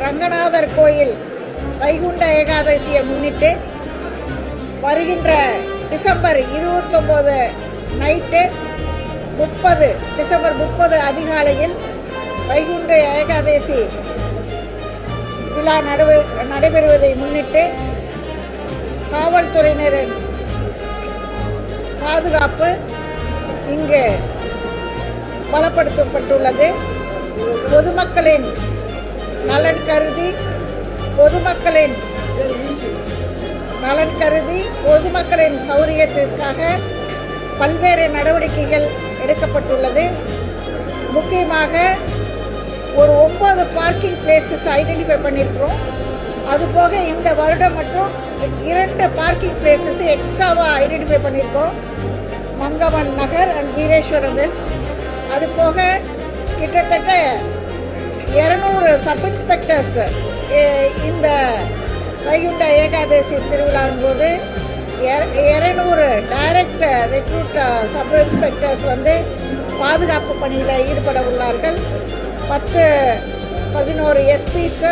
ரங்கநாதர் கோயில் வைகுண்ட ஏகாதசியை முன்னிட்டு வருகின்ற டிசம்பர் இருபத்தொம்போது நைட்டு முப்பது டிசம்பர் முப்பது அதிகாலையில் வைகுண்ட ஏகாதசி விழா நடவு நடைபெறுவதை முன்னிட்டு காவல்துறையினரின் பாதுகாப்பு இங்கு பலப்படுத்தப்பட்டுள்ளது. பொதுமக்களின் நலன் கருதி பொதுமக்களின் நலன் கருதி பொதுமக்களின் சௌரியத்திற்காக பல்வேறு நடவடிக்கைகள் எடுக்கப்பட்டுள்ளது. முக்கியமாக ஒரு ஒன்பது பார்க்கிங் பிளேசஸ் ஐடென்டிஃபை பண்ணியிருக்கிறோம் அதுபோக இந்த வருடம் மட்டும் இரண்டு பார்க்கிங் பிளேசஸ் எக்ஸ்ட்ராவாக ஐடென்டிஃபை பண்ணியிருக்கோம் மங்கவன் நகர் அண்ட் வீரேஸ்வரம் வெஸ்ட் அது போக கிட்டத்தட்ட இரநூறு சப் இன்ஸ்பெக்டர்ஸ் இந்த வைகுண்ட ஏகாதசி திருவிழாவின் போது இரநூறு டைரக்ட் ரெக்ரூட் சப் இன்ஸ்பெக்டர்ஸ் வந்து பாதுகாப்பு பணியில் ஈடுபட உள்ளார்கள். பத்து பதினோரு எஸ்பிஸ்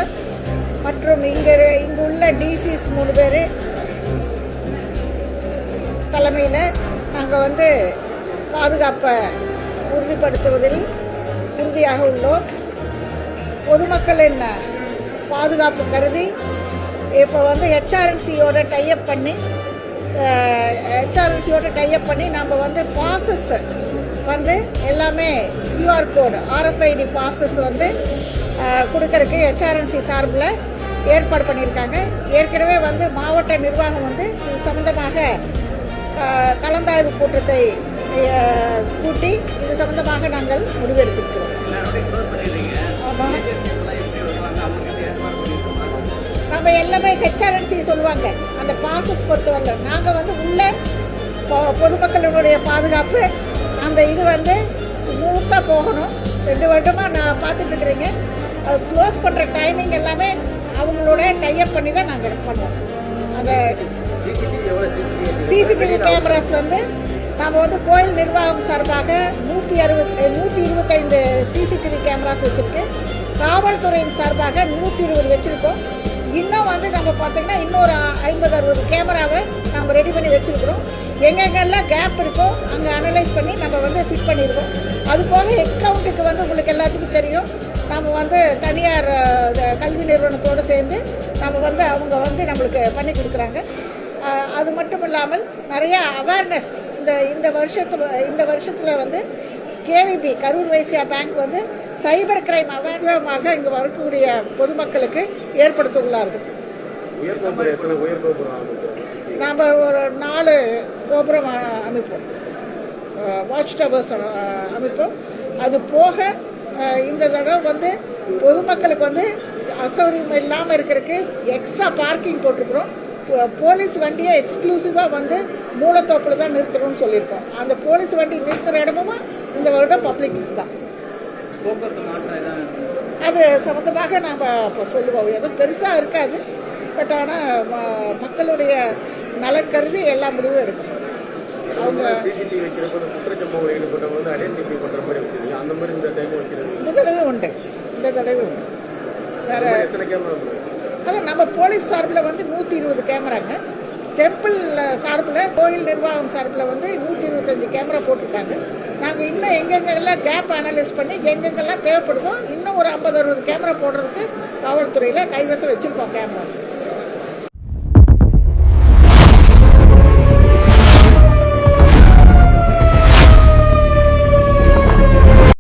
மற்றும் இங்கே இங்கு உள்ள டிசிஸ் மூணு பேர் தலைமையில் நாங்கள் வந்து பாதுகாப்பை உறுதிப்படுத்துவதில் வசதியாக உள்ளோர். பொதுமக்கள் பொதுமக்களின் பாதுகாப்பு கருதி இப்போ வந்து ஹெச்ஆர்என்சியோட டைப் பண்ணி ஹெச்ஆர்என்சியோட டைப் பண்ணி நம்ம வந்து பாசஸ் வந்து எல்லாமே கியூஆர் கோடு ஆர்எஃப்ஐடி பாசஸ் வந்து கொடுக்கறக்கு ஹெச்ஆர்என்சி சார்பில் ஏற்பாடு பண்ணியிருக்காங்க. ஏற்கனவே வந்து மாவட்ட நிர்வாகம் வந்து இது சம்மந்தமாக கலந்தாய்வு கூட்டத்தை கூட்டி இது சம்பந்தமாக நாங்கள் முடிவெடுத்திருக்கிறோம். நம்ம எல்லாமே ஹெச்ஆர்என்சி சொல்லுவாங்க. அந்த ப்ராசஸ் பொறுத்தவரை நாங்கள் வந்து உள்ள பொ- பொதுமக்களுடைய பாதுகாப்பு அந்த இது வந்து ஸ்மூத்தாக போகணும். ரெண்டு வருடமாக நான் பார்த்துட்டு இருக்கிறீங்க. அது க்ளோஸ் பண்ணுற டைமிங் எல்லாமே அவங்களோட டைப் பண்ணி தான் நாங்கள் பண்ணுவோம். அந்த சிசிடிவி கேமராஸ் வந்து நம்ம வந்து கோயில் நிர்வாகம் சார்பாக நூற்றி அறுபத் நூற்றி இருபத்தைந்து சிசிடிவி கேமராஸ் வச்சுருக்கு. காவல்துறையின் சார்பாக நூற்றி இருபது வச்சுருக்கோம். இன்னும் வந்து நம்ம பார்த்தீங்கன்னா இன்னொரு ஐம்பது அறுபது கேமராவை நம்ம ரெடி பண்ணி வச்சுருக்குறோம். எங்கெங்கெல்லாம் கேப் இருக்கோ அங்கே அனலைஸ் பண்ணி நம்ம வந்து ஃபிட் பண்ணியிருக்கோம் அது போக ஹெட் கவுண்ட்டுக்கு வந்து உங்களுக்கு எல்லாத்துக்கும் தெரியும். நம்ம வந்து தனியார் கல்வி நிறுவனத்தோடு சேர்ந்து நம்ம வந்து அவங்க வந்து நம்மளுக்கு பண்ணி கொடுக்குறாங்க. அது மட்டும் இல்லாமல் நிறையா அவேர்னஸ் இந்த இந்த வருஷத்தில் இந்த வருஷத்தில் வந்து கேவிபி கரூர் வைசியா பேங்க் வந்து சைபர் கிரைம் அவேர்னமாக இங்கே வரக்கூடிய பொதுமக்களுக்கு ஏற்படுத்த உள்ளார்கள் நாம் ஒரு நாலு கோபுரம் அமைப்போம். வாட்ச் டவர்ஸ் அமைப்போம். அது போக இந்த தடவை வந்து பொதுமக்களுக்கு வந்து அசௌகரியம் இல்லாமல் இருக்கிறதுக்கு எக்ஸ்ட்ரா பார்க்கிங் போட்டிருக்கிறோம். போலீஸ் வண்டியை எக்ஸ்க்ளூசிவாக வந்து மூலத்தோப்பில் தான் நிறுத்தணும்னு சொல்லியிருக்கோம். அந்த போலீஸ் வண்டி நிறுத்துகிற இடமும் இந்த வருடம் பப்ளிக் தான். அது சம்மந்தமாக நாம் இப்போ சொல்லுவோம். எதுவும் பெருசாக இருக்காது. பட் ஆனால் மக்களுடைய நலன் கருதி எல்லா முடிவும் எடுக்கணும் அவங்க சிசிடிவி வைக்கிறப்ப இந்த குற்றச்சம்பவங்கள் ஈடுபட்டவங்க வந்து ஐடென்டிஃபை பண்ற மாதிரி வச்சிருக்கீங்க அந்த மாதிரி இந்த டைம் வச்சிருக்கீங்க இந்த தடவை உண்டு இந்த தடவை உண்டு வேற எத்தனை கேமரா அதான் நம்ம போலீஸ் சார்பில் வந்து நூற்றி இருபது கேமராங்க. டெம்பிள் சார்பில் கோயில் நிர்வாகம் சார்பில் வந்து நூற்றி இருபத்தஞ்சி கேமரா போட்டிருக்காங்க. நாங்கள் இன்னும் எங்கெங்கெல்லாம் கேப் அனலைஸ் பண்ணி எங்கெங்கெல்லாம் தேவைப்படுதோ இன்னும் ஒரு ஐம்பது அறுபது கேமரா போடுறதுக்கு காவல்துறையில் கைவசம் வச்சுருக்கோம் கேமராஸ்